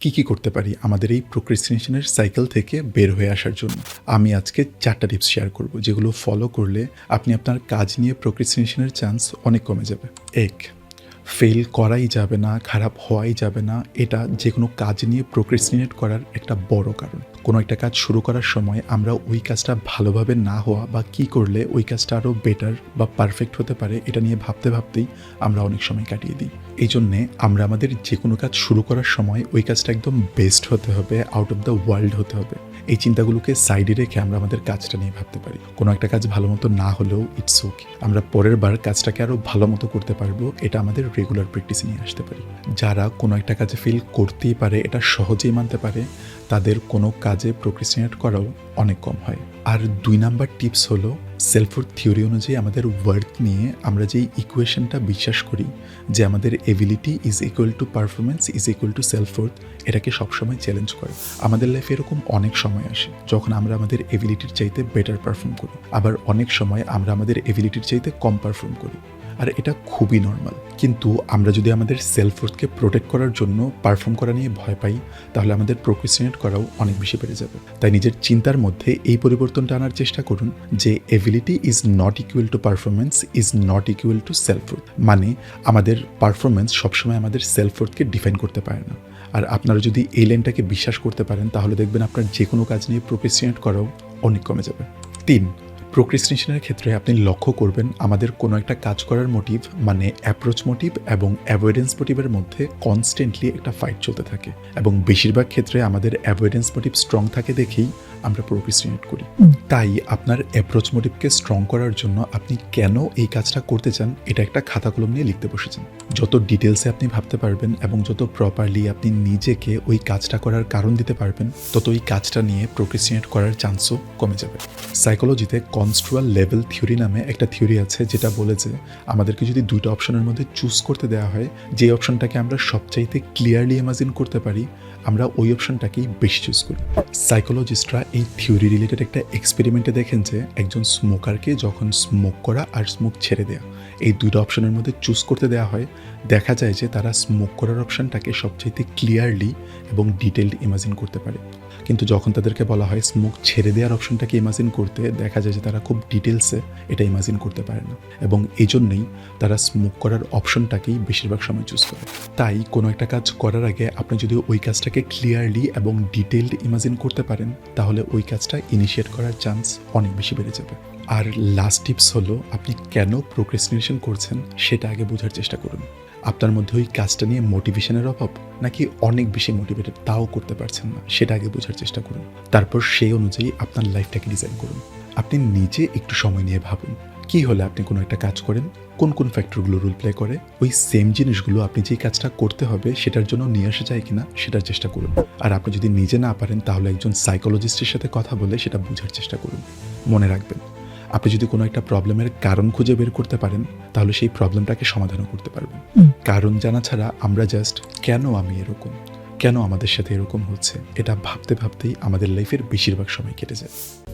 কি কি করতে পারি আমাদের এই প্রোক্রেস্টিনেশনের সাইকেল থেকে বের হয়ে আসার জন্য? আমি আজকে চারটা টিপস শেয়ার করব, যেগুলো ফলো করলে আপনি আপনার কাজ নিয়ে প্রোক্রেস্টিনেশনের চান্স অনেক কমে যাবে। এক ফেল করাই যাবে না, খারাপ হওয়াই যাবে না, এটা যে কোনো কাজ নিয়ে প্রোক্রেস্টিনেট করার একটা বড় কারণ। কোনো একটা কাজ শুরু করার সময় আমরা ওই কাজটা ভালোভাবে না হওয়া বা কি করলে ওই কাজটা আরও বেটার বা পারফেক্ট হতে পারে, এটা নিয়ে ভাবতে ভাবতেই আমরা অনেক সময় কাটিয়ে দিই। এই জন্যে আমরা আমাদের যে কোনো কাজ শুরু করার সময় ওই কাজটা একদম বেস্ট হতে হবে আউট অফ দ্য ওয়ার্ল্ড হতে হবে। এই চিন্তাগুলোকে সাইডে রেখে আমরা আমাদের কাজটা নিয়ে ভাবতে পারি। কোনো একটা কাজ ভালো মতো না হলেও ইটস ওকে আমরা পরের বার কাজটাকে আরও ভালো মতো করতে পারব, এটা আমাদের রেগুলার প্র্যাকটিসে নিয়ে আসতে পারি। যারা কোনো একটা কাজে ফিল করতেই পারে, এটা সহজেই মানতে পারে, তাদের কোনো কাজে প্রোক্রিস্টিনেট করাও অনেক কম হয়। আর দুই নাম্বার টিপস হলো সেলফোর থিওরি অনুযায়ী আমাদের ওয়ার্ক নিয়ে আমরা যেই ইকুয়েশনটা বিশ্বাস করি, যে আমাদের ability is equal to performance is equal to self worth এটাকে সবসময় চ্যালেঞ্জ করে। আমাদের লাইফে এরকম অনেক সময় আসে, যখন আমরা আমাদের এবিলিটির চাইতে বেটার পারফর্ম করি। আবার অনেক সময় আমরা আমাদের এবিলিটির চাইতে কম পারফর্ম করি। আর এটা খুবই নর্মাল কিন্তু আমরা যদি আমাদের সেলফোর্থকে প্রোটেক্ট করার জন্য পারফর্ম করা নিয়ে ভয় পাই, তাহলে আমাদের প্রোক্রিস্টিনেট করাও অনেক বেশি বেড়ে যাবে। তাই নিজের চিন্তার মধ্যে এই পরিবর্তনটা আনার চেষ্টা করুন যে ability is not equal to performance is not equal to self worth মানে আমাদের পারফরমেন্স সবসময় আমাদের সেলফোর্থকে ডিফাইন করতে পারে না। আর আপনারা যদি এই লাইনটাকে বিশ্বাস করতে পারেন, তাহলে দেখবেন আপনার যে কোনো কাজ নিয়ে প্রোক্রিস্টিনেট করাও অনেক কমে যাবে। তিন প্রোক্রিস্টিনেশনের ক্ষেত্রে আপনি লক্ষ্য করবেন আমাদের কোনো একটা কাজ করার মোটিভ মানে অ্যাপ্রোচ মোটিভ এবং অ্যাভয়েডেন্স মোটিভের মধ্যে কনস্ট্যান্টলি একটা ফাইট চলতে থাকে। এবং বেশিরভাগ ক্ষেত্রে আমাদের অ্যাভয়েডেন্স মোটিভ স্ট্রং থাকে দেখেই আমরা প্রোক্রিস্টিনেট করি। তাই আপনার অ্যাপ্রোচ মোটিভকে স্ট্রং করার জন্য আপনি কেন এই কাজটা করতে চান, এটা একটা খাতা কলম নিয়ে লিখতে বসেছেন। যত ডিটেলসে আপনি ভাবতে পারবেন এবং যত প্রপারলি আপনি নিজেকে ওই কাজটা করার কারণ দিতে পারবেন তত ওই কাজটা নিয়ে প্রোক্রিস্টিনেট করার চান্সও কমে যাবে। সাইকোলজিতে কনস্ট্রুয়াল লেভেল থিওরি নামে একটা থিওরি আছে যেটা বলে যে আমাদেরকে যদি দুইটা অপশনের মধ্যে চুজ করতে দেওয়া হয়, যে অপশনটাকে আমরা সবচাইতে ক্লিয়ারলি ইমাজিন করতে পারি, আমরা ওই অপশনটাকেই বেশি চুজ করি। সাইকোলজিস্টরা এই থিওরি রিলেটেড একটা এক্সপেরিমেন্টে দেখেন যে একজন স্মোকারকে যখন স্মোক করা আর স্মোক ছেড়ে দেওয়া এই দুটো অপশনের মধ্যে চুজ করতে দেওয়া হয়। দেখা যায় যে তারা স্মোক করার অপশনটাকে সবচাইতে ক্লিয়ারলি এবং ডিটেলড ইমাজিন করতে পারে। কিন্তু যখন তাদেরকে বলা হয় স্মোক ছেড়ে দেওয়ার অপশনটাকে ইমাজিন করতে, দেখা যায় যে তারা খুব ডিটেলসে এটা ইমাজিন করতে পারে না। এবং এই জন্যই তারা স্মোক করার অপশনটাকেই বেশিরভাগ সময় চুজ করে। তাই কোনো একটা কাজ করার আগে আপনি যদি ওই কাজটাকে ক্লিয়ারলি এবং ডিটেলড ইমাজিন করতে পারেন, তাহলে ওই কাজটা ইনিশিয়েট করার চান্স অনেক বেশি বেড়ে যাবে। আর লাস্ট টিপস হলো, আপনি কেন প্রোক্রেস্টিনেশন করছেন সেটা আগে বোঝার চেষ্টা করুন। আপনার মধ্যে ওই কাজটা নিয়ে মোটিভেশনের অভাব নাকি অনেক বেশি মোটিভেটেড তাও করতে পারছেন না, সেটা আগে বোঝার চেষ্টা করুন। তারপর সেই অনুযায়ী আপনার লাইফটাকে ডিজাইন করুন। আপনি নিজে একটু সময় নিয়ে ভাবুন, কি হলে আপনি কোনো একটা কাজ করেন, কোন কোন ফ্যাক্টরগুলো রোল প্লে করে, ওই সেম জিনিসগুলো আপনি যেই কাজটা করতে হবে সেটার জন্য নিয়ে আসা যায় কিনা সেটার চেষ্টা করুন। আর আপনি যদি নিজে না পারেন তাহলে একজন সাইকোলজিস্টের সাথে কথা বলে সেটা বোঝার চেষ্টা করুন। মনে রাখবেন আপনি যদি কোনো একটা প্রবলেমের কারণ খুঁজে বের করতে পারেন তাহলে সেই প্রবলেমটাকে সমাধানও করতে পারবেন। কারণ জানা ছাড়া আমরা জাস্ট কেন আমি এরকম? কেন আমাদের সাথে এরকম হচ্ছে? এটা ভাবতে ভাবতেই আমাদের লাইফের বেশিরভাগ সময় কেটে যায়।